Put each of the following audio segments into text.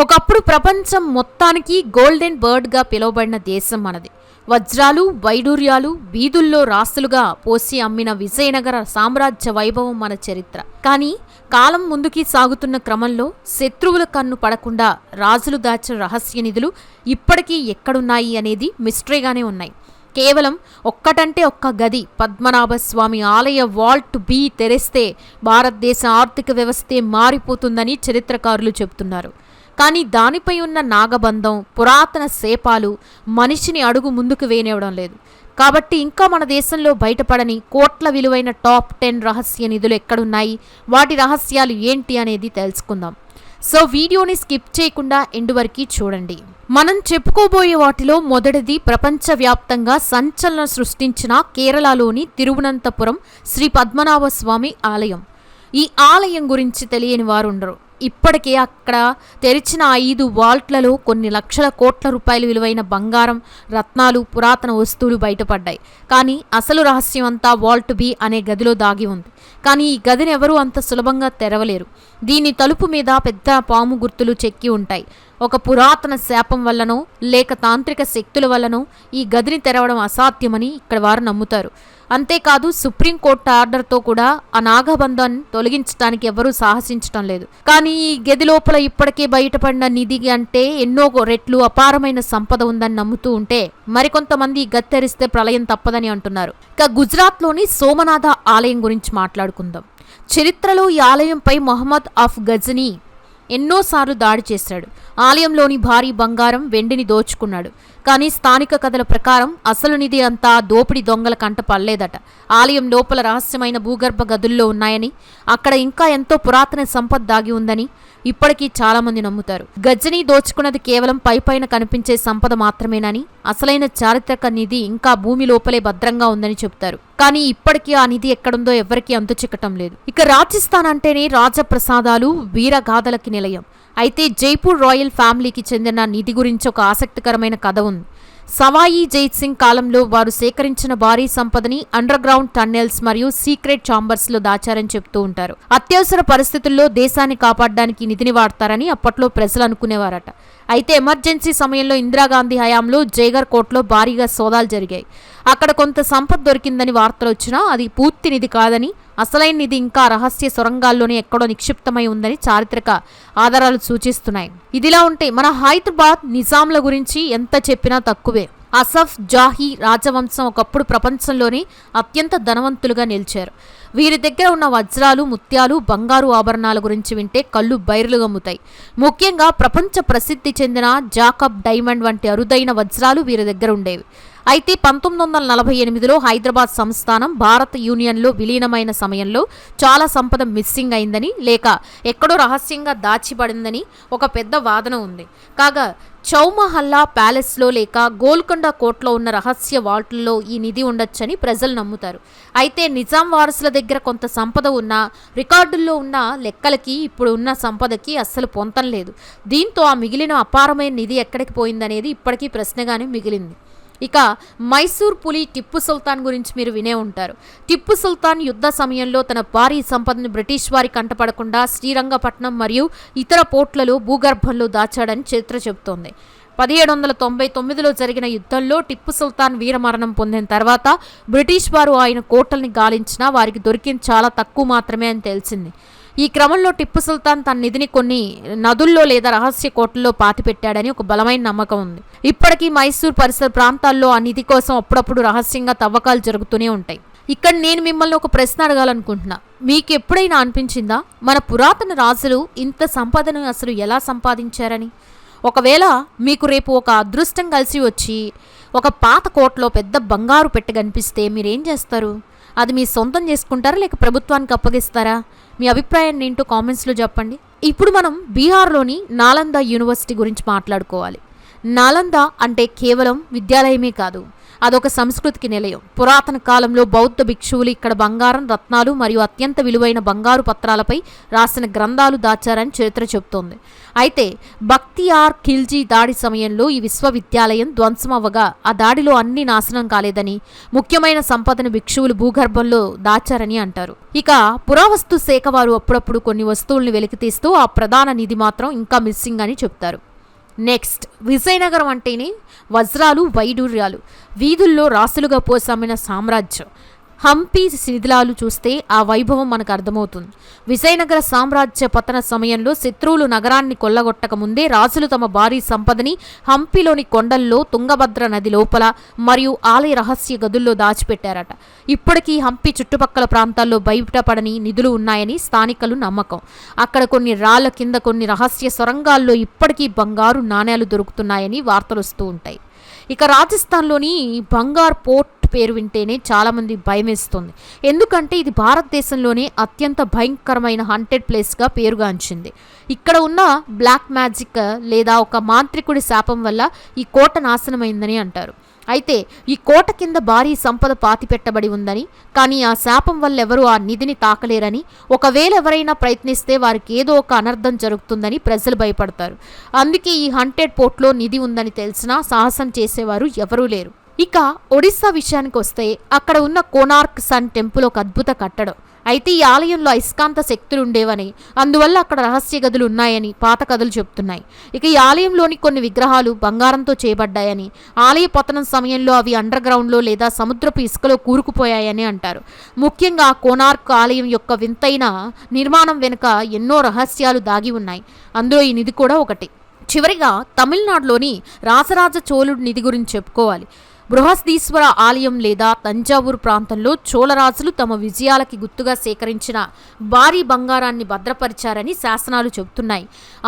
ఒకప్పుడు ప్రపంచం మొత్తానికి గోల్డెన్ బర్డ్గా పిలువబడిన దేశం మనది. వజ్రాలు వైడూర్యాలు వీధుల్లో రాస్తులుగా పోసి అమ్మిన విజయనగర సామ్రాజ్య వైభవం మన చరిత్ర. కానీ కాలం ముందుకి సాగుతున్న క్రమంలో శత్రువుల కన్ను పడకుండా రాజులు దాచిన రహస్య నిధులు ఇప్పటికీ ఎక్కడున్నాయి అనేది మిస్టరీగానే ఉన్నాయి. కేవలం ఒక్కటంటే ఒక్క గది పద్మనాభ స్వామి ఆలయ వాల్ట్ బి తెరిస్తే భారతదేశ ఆర్థిక వ్యవస్థే మారిపోతుందని చరిత్రకారులు చెబుతున్నారు. కానీ దానిపై ఉన్న నాగబంధం పురాతన శేపాలు మనిషిని అడుగు ముందుకు వేనివ్వడం లేదు. కాబట్టి ఇంకా మన దేశంలో బయటపడని కోట్ల విలువైన టాప్ టెన్ రహస్య నిధులు ఎక్కడున్నాయి? వాటి రహస్యాలు ఏంటి అనేది తెలుసుకుందాం. సో వీడియోని స్కిప్ చేయకుండా ఎండు వరకు చూడండి. మనం చెప్పుకోబోయే వాటిలో మొదటిది ప్రపంచవ్యాప్తంగా సంచలనం సృష్టించిన కేరళలోని తిరువనంతపురం శ్రీ పద్మనాభ స్వామి ఆలయం. ఈ ఆలయం గురించి తెలియని వారు ఉండరు ఇప్పటికే అక్కడ తెరిచిన ఐదు వాల్ట్లలో కొన్ని లక్షల కోట్ల రూపాయలు విలువైన బంగారం రత్నాలు పురాతన వస్తువులు బయటపడ్డాయి. కానీ అసలు రహస్యం అంతా వాల్ట్ బి అనే గదిలో దాగి ఉంది. కానీ ఈ గదిని ఎవరూ అంత సులభంగా తెరవలేరు. దీని తలుపు మీద పెద్ద పాము గుర్తులు చెక్కి ఉంటాయి. ఒక పురాతన శాపం వల్లనో లేక తాంత్రిక శక్తుల వల్లనో ఈ గదిని తెరవడం అసాధ్యమని ఇక్కడ వారు నమ్ముతారు. అంతేకాదు సుప్రీంకోర్టు ఆర్డర్తో కూడా ఆ నాగబంధాన్ని తొలగించడానికి ఎవరూ సాహసించటం లేదు. కానీ ఈ గది లోపల ఇప్పటికే బయటపడిన నిధి అంటే ఎన్నో రెట్లు అపారమైన సంపద ఉందని నమ్ముతూ ఉంటే మరికొంతమంది ఈ గది తెరిస్తే ప్రళయం తప్పదని అంటున్నారు. ఇక గుజరాత్లోని సోమనాథ ఆలయం గురించి మాట్లాడుకుందాం. చరిత్రలో ఈ ఆలయంపై మొహమ్మద్ ఆఫ్ గజనీ ఎన్నోసార్లు దాడి చేశాడు. ఆలయంలోని భారీ బంగారం వెండిని దోచుకున్నాడు. కానీ స్థానిక కథల ప్రకారం అసలు నిధి అంతా దోపిడి దొంగల కంట పడలేదట. ఆలయం లోపల రహస్యమైన భూగర్భ గదుల్లో ఉన్నాయని అక్కడ ఇంకా ఎంతో పురాతన సంపద దాగి ఉందని ఇప్పటికీ చాలామంది నమ్ముతారు. గజ్జని దోచుకున్నది కేవలం పైపైన కనిపించే సంపద మాత్రమేనని అసలైన చారిత్రక నిధి ఇంకా భూమి లోపలే భద్రంగా ఉందని చెబుతారు. కానీ ఇప్పటికీ ఆ నిధి ఎక్కడుందో ఎవ్వరికీ అంతు చిక్కటం లేదు. ఇక రాజస్థాన్ అంటేనే రాజప్రసాదాలు వీరగాథలకి నిలయం. అయితే జైపూర్ రాయల్ ఫ్యామిలీకి చెందిన నిధి గురించి ఒక ఆసక్తికరమైన కథ ఉంది. సవాయి జైత్ సింగ్ కాలంలో వారు సేకరించిన భారీ సంపదని అండర్ గ్రౌండ్ టన్నెల్స్ మరియు సీక్రెట్ చాంబర్స్లో దాచారని చెప్తూ ఉంటారు. అత్యవసర పరిస్థితుల్లో దేశాన్ని కాపాడడానికి నిధిని వాడతారని అప్పట్లో ప్రజలు అనుకునేవారట. అయితే ఎమర్జెన్సీ సమయంలో ఇందిరాగాంధీ హయాంలో జైగర్ కోట్లో భారీగా సోదాలు జరిగాయి. అక్కడ కొంత సంపద దొరికిందని వార్తలు వచ్చినా అది పూర్తి నిధి కాదని అసలైన ఇంకా రహస్య సొరంగాల్లోనే ఎక్కడో నిక్షిప్తమై ఉందని చారిత్రక ఆధారాలు సూచిస్తున్నాయి. ఇదిలా ఉంటే మన హైదరాబాద్ నిజాంల గురించి ఎంత చెప్పినా తక్కువే. అసఫ్ జాహీ రాజవంశం ఒకప్పుడు ప్రపంచంలోనే అత్యంత ధనవంతులుగా నిలిచారు. వీరి దగ్గర ఉన్న వజ్రాలు ముత్యాలు బంగారు ఆభరణాల గురించి వింటే కళ్ళు బైర్లు గమ్ముతాయి. ముఖ్యంగా ప్రపంచ ప్రసిద్ధి చెందిన జాకబ్ డైమండ్ వంటి అరుదైన వజ్రాలు వీరి దగ్గర ఉండేవి. అయితే పంతొమ్మిది వందల నలభై ఎనిమిదిలో హైదరాబాద్ సంస్థానం భారత్ యూనియన్లో విలీనమైన సమయంలో చాలా సంపద మిస్సింగ్ అయిందని లేక ఎక్కడో రహస్యంగా దాచిపడిందని ఒక పెద్ద వాదన ఉంది. కాగా చౌమహల్లా ప్యాలెస్లో లేక గోల్కొండ కోట్లో ఉన్న రహస్య వాల్టుల్లో ఈ నిధి ఉండొచ్చని ప్రజలు నమ్ముతారు. అయితే నిజాం వారసుల దగ్గర కొంత సంపద ఉన్న రికార్డుల్లో ఉన్న లెక్కలకి ఇప్పుడు ఉన్న సంపదకి అస్సలు పొంతం లేదు. దీంతో ఆ మిగిలిన అపారమైన నిధి ఎక్కడికి పోయిందనేది ఇప్పటికీ ప్రశ్నగానే మిగిలింది. ఇక మైసూర్ పులి టిప్పు సుల్తాన్ గురించి మీరు వినే ఉంటారు. టిప్పు సుల్తాన్ యుద్ధ సమయంలో తన భారీ సంపదను బ్రిటిష్ వారి కంటపడకుండా శ్రీరంగపట్నం మరియు ఇతర పోర్ట్లలో భూగర్భంలో దాచాడని చరిత్ర చెబుతోంది. పదిహేడు వందల తొంభై తొమ్మిదిలో జరిగిన యుద్ధంలో టిప్పు సుల్తాన్ వీరమరణం పొందిన తర్వాత బ్రిటిష్ వారు ఆయన కోటల్ని గాలించినా వారికి దొరికింది చాలా తక్కువ మాత్రమే అని తెలిసింది. ఈ క్రమంలో టిప్పు సుల్తాన్ తన నిధిని కొన్ని నదుల్లో లేదా రహస్య కోటల్లో పాతిపెట్టాడని ఒక బలమైన నమ్మకం ఉంది. ఇప్పటికీ మైసూర్ పరిసర ప్రాంతాల్లో ఆ నిధి కోసం అప్పుడప్పుడు రహస్యంగా తవ్వకాలు జరుగుతూనే ఉంటాయి. ఇక్కడ నేను మిమ్మల్ని ఒక ప్రశ్న అడగాలనుకుంటున్నా. మీకు ఎప్పుడైనా అనిపించిందా? మన పురాతన రాజులు ఇంత సంపదను అసలు ఎలా సంపాదించారని? ఒకవేళ మీకు రేపు ఒక అదృష్టం కలిసి వచ్చి ఒక పాత కోటలో పెద్ద బంగారు పెట్టె కనిపిస్తే మీరేం చేస్తారు? అది మీ సొంతం చేసుకుంటారా లేక ప్రభుత్వానికి అప్పగిస్తారా? మీ అభిప్రాయాన్ని ఏంటో కామెంట్స్లో చెప్పండి. ఇప్పుడు మనం బీహార్లోని నాలంద యూనివర్సిటీ గురించి మాట్లాడుకోవాలి. నాలంద అంటే కేవలం విద్యాలయమే కాదు. అదొక సంస్కృతికి నిలయం. పురాతన కాలంలో బౌద్ధ భిక్షువులు ఇక్కడ బంగారం రత్నాలు మరియు అత్యంత విలువైన బంగారు పత్రాలపై రాసిన గ్రంథాలు దాచారని చరిత్ర చెబుతోంది. అయితే బక్తియార్ ఖిల్జీ దాడి సమయంలో ఈ విశ్వవిద్యాలయం ధ్వంసమవ్వగా ఆ దాడిలో అన్ని నాశనం కాలేదని ముఖ్యమైన సంపదను భిక్షువులు భూగర్భంలో దాచారని అంటారు. ఇక పురావస్తు శాఖ వారు అప్పుడప్పుడు కొన్ని వస్తువుల్ని వెలికితీస్తూ ఆ ప్రధాన నిధి మాత్రం ఇంకా మిస్సింగ్ అని చెప్తారు. నెక్స్ట్ విజయనగరం అంటేనే వజ్రాలు వైడూర్యాలు. వీధుల్లో రాసులుగా పోసమ్మిన సామ్రాజ్యం. హంపి శిథిలాలు చూస్తే ఆ వైభవం మనకు అర్థమవుతుంది. విజయనగర సామ్రాజ్య పతన సమయంలో శత్రువులు నగరాన్ని కొల్లగొట్టక ముందే రాజులు తమ భారీ సంపదని హంపిలోని కొండల్లో తుంగభద్ర నది లోపల మరియు ఆలయ రహస్య గదుల్లో దాచిపెట్టారట. ఇప్పటికీ హంపి చుట్టుపక్కల ప్రాంతాల్లో బయటపడని నిధులు ఉన్నాయని స్థానికులు నమ్మకం. అక్కడ కొన్ని రాళ్ళ కింద కొన్ని రహస్య సొరంగాల్లో ఇప్పటికీ బంగారు నాణేలు దొరుకుతున్నాయని వార్తలు వస్తూ ఉంటాయి. ఇక రాజస్థాన్లోని బంగార్ పోర్ట్ పేరు వింటేనే చాలామంది భయమేస్తుంది. ఎందుకంటే ఇది భారతదేశంలోనే అత్యంత భయంకరమైన హంటెడ్ ప్లేస్గా పేరుగాంచింది. ఇక్కడ ఉన్న బ్లాక్ మ్యాజిక్ లేదా ఒక మాంత్రికుడి శాపం వల్ల ఈ కోట నాశనమైందని అంటారు. అయితే ఈ కోట కింద భారీ సంపద పాతిపెట్టబడి ఉందని కానీ ఆ శాపం వల్ల ఎవరూ ఆ నిధిని తాకలేరని ఒకవేళ ఎవరైనా ప్రయత్నిస్తే వారికి ఏదో ఒక అనర్థం జరుగుతుందని ప్రజలు భయపడతారు. అందుకే ఈ హంటెడ్ పోర్ట్లో నిధి ఉందని తెలిసినా సాహసం చేసేవారు ఎవరూ లేరు. ఇక ఒడిస్సా విషయానికి వస్తే అక్కడ ఉన్న కోనార్క్ సన్ టెంపుల్ ఒక అద్భుత కట్టడం. అయితే ఈ ఆలయంలో అయస్కాంత శక్తులు ఉండేవని అందువల్ల అక్కడ రహస్య గదులు ఉన్నాయని పాత కథలు చెప్తున్నాయి. ఇక ఈ ఆలయంలోని కొన్ని విగ్రహాలు బంగారంతో చేయబడ్డాయని ఆలయ పతనం సమయంలో అవి అండర్ గ్రౌండ్లో లేదా సముద్రపు ఇసుకలో కూరుకుపోయాయని అంటారు. ముఖ్యంగా కోనార్క్ ఆలయం యొక్క వింతైన నిర్మాణం వెనుక ఎన్నో రహస్యాలు దాగి ఉన్నాయి. అందులో ఈ నిధి కూడా ఒకటి. చివరిగా తమిళనాడులోని రాసరాజ చోళుడి నిధి గురించి చెప్పుకోవాలి. బృహస్దీశ్వర ఆలయం లేదా తంజావూరు ప్రాంతంలో చోళరాజులు తమ విజయాలకి గుర్తుగా సేకరించిన భారీ బంగారాన్ని భద్రపరిచారని శాసనాలు చెబుతున్నాయి.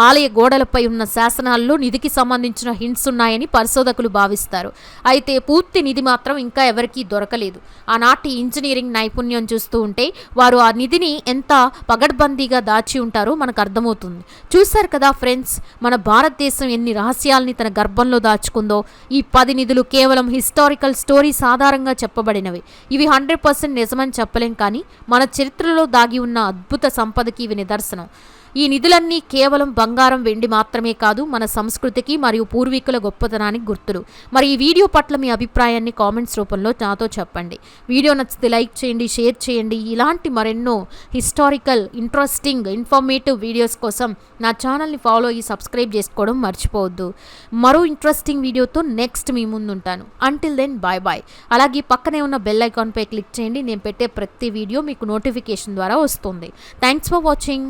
ఆలయ గోడలపై ఉన్న శాసనాల్లో నిధికి సంబంధించిన హింట్స్ ఉన్నాయని పరిశోధకులు భావిస్తారు. అయితే పూర్తి నిధి మాత్రం ఇంకా ఎవరికీ దొరకలేదు. ఆనాటి ఇంజనీరింగ్ నైపుణ్యం చూస్తూ ఉంటే వారు ఆ నిధిని ఎంత పగడ్బందీగా దాచి ఉంటారో మనకు అర్థమవుతుంది. చూశారు కదా ఫ్రెండ్స్ మన భారతదేశం ఎన్ని రహస్యాల్ని తన గర్భంలో దాచుకుందో. ఈ పది నిధులు కేవలం హిస్టారికల్ స్టోరీస్ ఆధారంగా చెప్పబడినవి. ఇవి హండ్రెడ్ పర్సెంట్ నిజమని చెప్పలేం కానీ మన చరిత్రలో దాగి ఉన్న అద్భుత సంపదకి ఇవి నిదర్శనం. ఈ నిధులన్నీ కేవలం బంగారం వెండి మాత్రమే కాదు మన సంస్కృతికి మరియు పూర్వీకుల గొప్పతనానికి గుర్తులు. మరి ఈ వీడియో పట్ల మీ అభిప్రాయాన్ని కామెంట్స్ రూపంలో నాతో చెప్పండి. వీడియో నచ్చితే లైక్ చేయండి షేర్ చేయండి. ఇలాంటి మరెన్నో హిస్టారికల్ ఇంట్రెస్టింగ్ ఇన్ఫర్మేటివ్ వీడియోస్ కోసం నా ఛానల్ని ఫాలో అయ్యి సబ్స్క్రైబ్ చేసుకోవడం మర్చిపోవద్దు. మరో ఇంట్రెస్టింగ్ వీడియోతో నెక్స్ట్ మీ ముందు ఉంటాను అంటిల్ దెన్ బాయ్ బాయ్ అలాగే పక్కనే ఉన్న బెల్ ఐకాన్పై క్లిక్ చేయండి. నేను పెట్టే ప్రతి వీడియో మీకు నోటిఫికేషన్ ద్వారా వస్తుంది. Thanks for watching